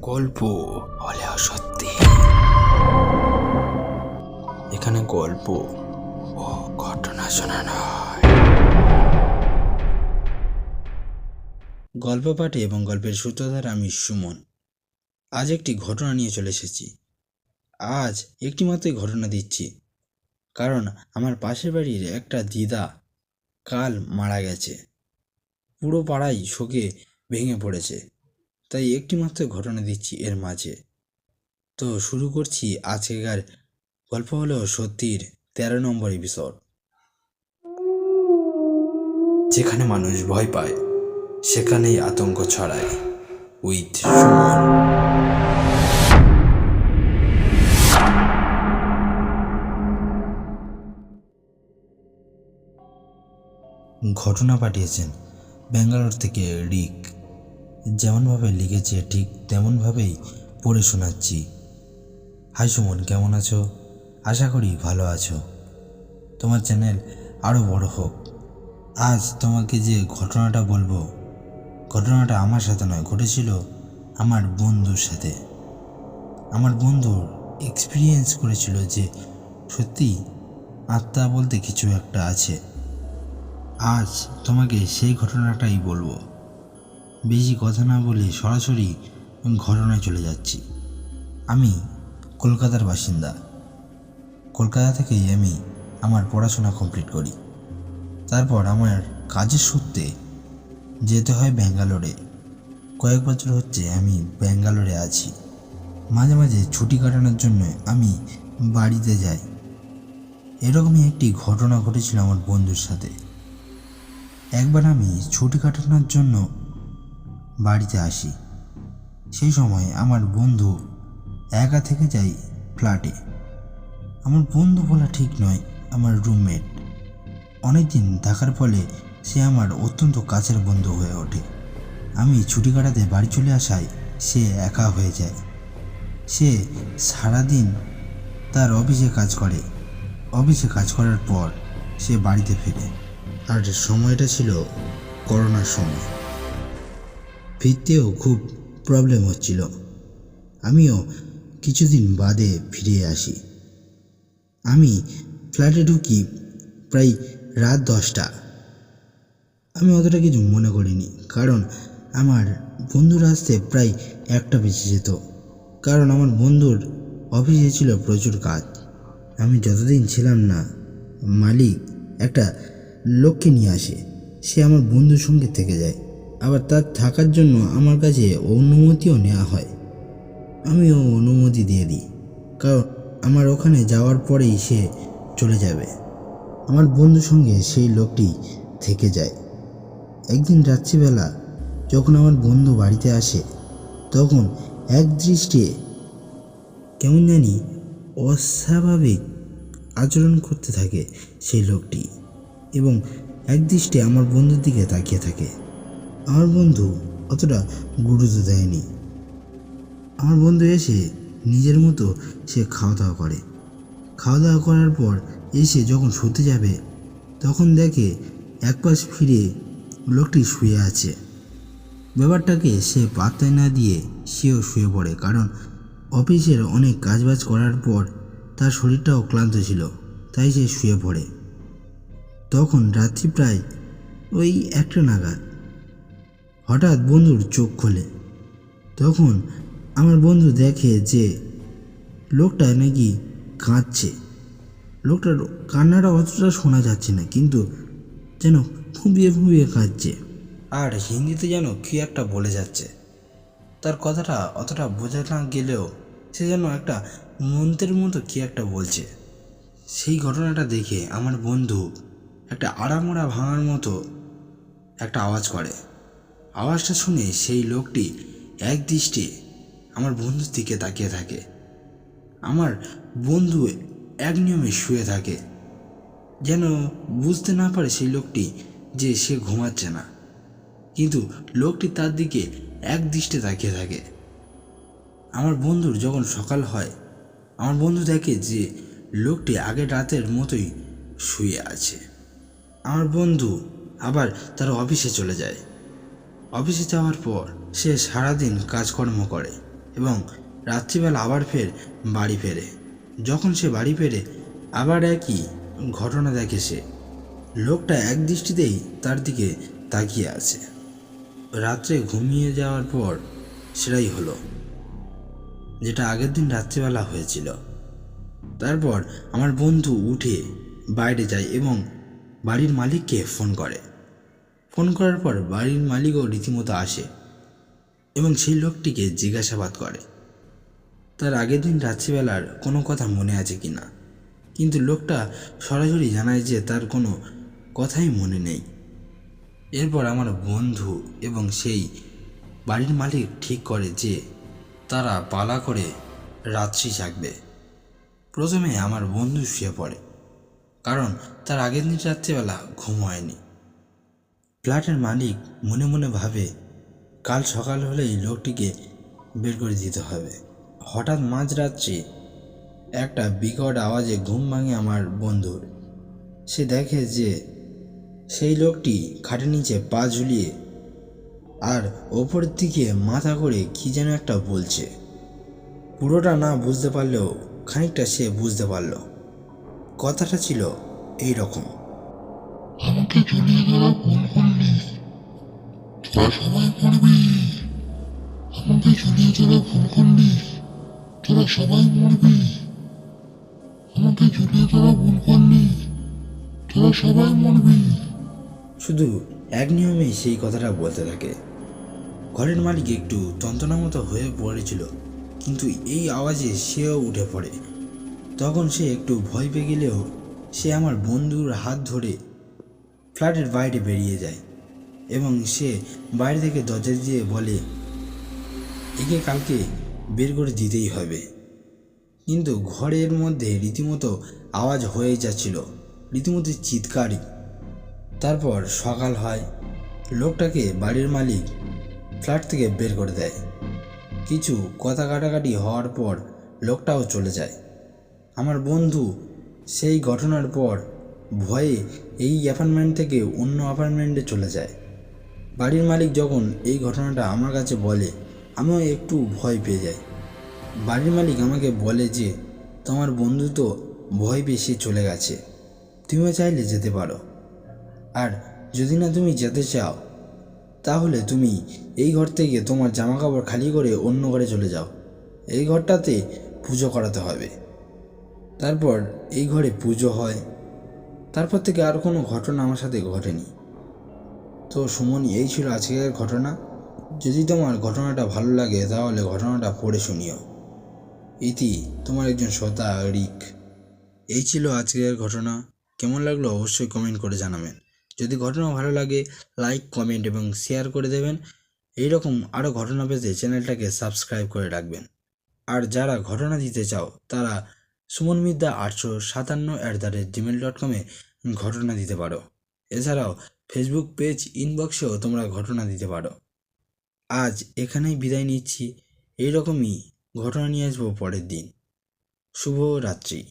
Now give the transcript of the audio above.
গল্প হলেও সত্যি। এখানে গল্প ও ঘটনা শোনানো হয়। গল্প পাঠে এবং গল্পের সূত্রধার আমি সুমন। আজ একটি ঘটনা নিয়ে চলে এসেছি। আজ একটি মাত্রই ঘটনা দিচ্ছি। কারণ আমার পাশের বাড়ির একটা দিদা কাল মারা গেছে। পুরো পাড়াই শোকে ভেঙে পড়েছে। তাই একটি মাত্র ঘটনা দিচ্ছি এর মাঝে। তো শুরু করছি আজকেকার গল্প হলো সত্যির তেরো নম্বর এপিসোড যেখানে মানুষ ভয় পায়, সেখানেই আতঙ্ক ছড়ায় উইথ সুমন। ঘটনা পাঠিয়েছেন ব্যাঙ্গালোর থেকে রিক। যেমনভাবে লিখেছে ঠিক তেমনভাবেই পড়ে শোনাচ্ছি। হাই সুমন, কেমন আছো? আশা করি ভালো আছো। তোমার চ্যানেল আরও বড় হোক। আজ তোমাকে যে ঘটনাটা বলব, ঘটনাটা আমার সাথে নয়, ঘটেছিল আমার বন্ধুর সাথে। আমার বন্ধু এক্সপিরিয়েন্স করেছিল যে সত্যি আত্মা বলতে কিছু একটা আছে। আজ তোমাকে সেই ঘটনাটাই বলব। বেশি কথা না বলে সরাসরি ঘটনায় চলে যাচ্ছি। আমি কলকাতার বাসিন্দা। কলকাতা থেকেই আমি আমার পড়াশোনা কমপ্লিট করি। তারপর আমার কাজের সূত্রে যেতে হয় ব্যাঙ্গালোরে। কয়েক বছর হচ্ছে আমি ব্যাঙ্গালোরে আছি। মাঝে মাঝে ছুটি কাটানোর জন্য আমি বাড়িতে যাই। এরকমই একটি ঘটনা ঘটেছিল আমার বন্ধুর সাথে। একবার আমি ছুটি কাটানোর জন্য বাড়িতে আসি। সেই সময় আমার বন্ধু একা থেকে যাই ফ্ল্যাটে। আমার বন্ধু বলা ঠিক নয়, আমার রুমমেট। অনেকদিন থাকার ফলে সে আমার অত্যন্ত কাছের বন্ধু হয়ে ওঠে। আমি ছুটি কাটাতে বাড়ি চলে আসায় সে একা হয়ে যায়। সে সারাদিন তার অফিসে কাজ করে। অফিসে কাজ করার পর সে বাড়িতে ফেরে। আর সময়টা ছিল, করোনার সময়। ফিরতেও খুব প্রবলেম হচ্ছিল। আমিও কিছুদিন বাদে ফিরে আসি। আমি ফ্ল্যাটে ঢুকি প্রায় রাত দশটা। আমি অতটা কিছু মনে করিনি, কারণ আমার বন্ধুরা আসতে প্রায় একটা বেঁচে যেত। কারণ আমার বন্ধুর অফিসে ছিল প্রচুর কাজ। আমি যতদিন ছিলাম না, মালিক একটা লোককে নিয়ে আসে। সে আমার বন্ধুর সঙ্গে থেকে যায়। আবার তার থাকার জন্য আমার কাছে অনুমতিও নেওয়া হয়। আমিও অনুমতি দিয়ে দিই, কারণ আমার ওখানে যাওয়ার পরেই সে চলে যাবে। আমার বন্ধুর সঙ্গে সেই লোকটি থেকে যায়। একদিন রাত্রিবেলা যখন আমার বন্ধু বাড়িতে আসে, তখন এক দৃষ্টে কেমন জানি অস্বাভাবিক আচরণ করতে থাকে সেই লোকটি এবং একদৃষ্টে আমার বন্ধুর দিকে তাকিয়ে থাকে। আমার বন্ধু অতটা গুরুত্ব দেয়নি। আমার বন্ধু এসে নিজের মতো সে খাওয়া দাওয়া করে। খাওয়া দাওয়া করার পর এসে যখন শুতে যাবে, তখন দেখে এক পাশ ফিরে লোকটি শুয়ে আছে। ব্যাপারটাকে সে পাত্তায় না দিয়ে সেও শুয়ে পড়ে কারণ অফিসের অনেক কাজবাজ করার পর তার শরীরটাও ক্লান্ত ছিল, তাই সে শুয়ে পড়ে। তখন রাত্রি প্রায় ওই একটা নাগাদ হঠাৎ বন্ধুর চোখ খোলে। তখন আমার বন্ধু দেখে যে লোকটা নাকি কাঁদছে। লোকটার কান্নাটা অতটা শোনা যাচ্ছে না, কিন্তু যেন ফুঁপিয়ে ফুঁপিয়ে কাঁদছে। আর হিন্দিতে যেন কি একটা বলে যাচ্ছে। তার কথাটা অতটা বোঝা না গেলেও সে যেন একটা মন্ত্রের মতো কি একটা বলছে। সেই ঘটনাটা দেখে আমার বন্ধু একটা আড়ামোড়া ভাঙার মতো একটা আওয়াজ করে। আওয়াজটা শুনে সেই লোকটি এক দৃষ্টে আমার বন্ধুর দিকে তাকিয়ে থাকে। আমার বন্ধু এক নিয়মে শুয়ে থাকে, যেন বুঝতে না পারে সেই লোকটি যে সে ঘুমাচ্ছে না। কিন্তু লোকটি তার দিকে এক দৃষ্টে তাকিয়ে থাকে। আমার বন্ধুর যখন সকাল হয়, আমার বন্ধু দেখে যে লোকটি আগের রাতের মতোই শুয়ে আছে। আমার বন্ধু আবার তার অফিসে চলে যায়। অফিসে যাওয়ার পর সে সারাদিন কাজকর্ম করে এবং রাত্রিবেলা আবার ফের বাড়ি ফেরে। যখন সে বাড়ি ফেরে, আবার একই ঘটনা দেখে সে। লোকটা এক দৃষ্টিতেই তার দিকে তাকিয়ে আছে। রাত্রে ঘুমিয়ে যাওয়ার পর সেটাই হলো, যেটা আগের দিন রাত্রিবেলা হয়েছিল। তারপর আমার বন্ধু উঠে বাইরে যায় এবং বাড়ির মালিককে ফোন করে। ফোন করার পর বাড়ির মালিকও রীতিমতো আসে এবং সেই লোকটিকে জিজ্ঞাসাবাদ করে। তার আগের দিন রাত্রিবেলার কোনো কথা মনে আছে কি না? কিন্তু লোকটা সরাসরি জানায় যে তার কোনো কথাই মনে নেই। এরপর আমার বন্ধু এবং সেই বাড়ির মালিক ঠিক করে যে তারা পালা করে রাত্রি জাগবে। প্রথমে আমার বন্ধু শুয়ে পড়ে, কারণ তার আগের দিন রাত্রিবেলা ঘুম হয়নি। ফ্ল্যাটের মালিক মনে মনে ভাবে, কাল সকাল হলেই লোকটিকে বের করে দিতে হবে। হঠাৎ মাঝরাত্রি একটা বিকট আওয়াজে ঘুম ভাঙে আমার বন্ধুর। সে দেখে যে সেই লোকটি খাটের নিচে পা ঝুলিয়ে আর ওপরের দিকে মাথা করে কি যেন একটা বলছে। পুরোটা না বুঝতে পারলেও খানিকটা সে বুঝতে পারল। কথাটা ছিল এই রকম আমাকে ঝুলিয়ে তোরা ভুল করলি। তোরা সবাই মরবি। আমাকে ঝুলিয়ে তোরা ভুল করলি। তোরা সবাই মরবি। আমাকে ঝুলিয়ে তোরা ভুল করলি। তোরা সবাই মরবি। শুধু এক নিয়মেই সেই কথাটা বলতে থাকে। ঘরের মালিক একটু তন্তনা মতো হয়ে পড়েছিল, কিন্তু এই আওয়াজে সেও উঠে পড়ে। তখন সে একটু ভয় পেয়ে গেলেও সে আমার বন্ধুর হাত ধরে ফ্ল্যাটের বাইরে বেরিয়ে যায় এবং সে বাইরে থেকে দরজা দিয়ে বলে, একে কালকে বের করে দিতেই হবে। কিন্তু ঘরের মধ্যে রীতিমতো আওয়াজ হয়ে যাচ্ছিল, রীতিমতো চিৎকারই তারপর সকাল হয়, লোকটাকে বাড়ির মালিক ফ্ল্যাট থেকে বের করে দেয়। কিছু কথা কাটাকাটি হওয়ার পর লোকটাও চলে যায়। আমার বন্ধু সেই ঘটনার পর ভয়ে এই অ্যাপার্টমেন্ট থেকে অন্য অ্যাপার্টমেন্টে চলে যায়। বাড়ির মালিক যখন এই ঘটনাটা আমার কাছে বলে, আমিও একটু ভয় পেয়ে যাই। বাড়ির মালিক আমাকে বলে যে, তোমার বন্ধু তো ভয় পেয়ে সে চলে গেছে। তুমিও চাইলে যেতে পারো। আর যদি না তুমি যেতে চাও, তাহলে তুমি এই ঘর থেকে তোমার জামা কাপড় খালি করে অন্য ঘরে চলে যাও। এই ঘরটাতে পুজো করাতে হবে। তারপর এই ঘরে পুজো হয়। তারপর থেকে আর কোনো ঘটনা আমার সাথে ঘটেনি। তো সুমন, এই ছিল আজকের ঘটনা। যদি তোমার ঘটনাটা ভালো লাগে, তাহলে ঘটনাটা পড়ে শুনিও। ইতি, তোমার একজন শ্রোতা, রিক। এই ছিল আজকের ঘটনা। কেমন লাগল অবশ্যই কমেন্ট করে জানাবেন। যদি ঘটনা ভালো লাগে লাইক কমেন্ট এবং শেয়ার করে দেবেন। এইরকম আরও ঘটনা পেতে চ্যানেলটাকে সাবস্ক্রাইব করে রাখবেন। আর যারা ঘটনা দিতে চাও, তারা সুমন মিদ্যা আটশো সাতান্ন at the rate Gmail dot কমে ঘটনা দিতে পারো। এছাড়াও ফেসবুক পেজ ইনবক্সেও তোমরা ঘটনা দিতে পারো। আজ এখানেই বিদায় নিচ্ছি। এইরকমই ঘটনা নিয়ে আসব পরের দিন। শুভ রাত্রি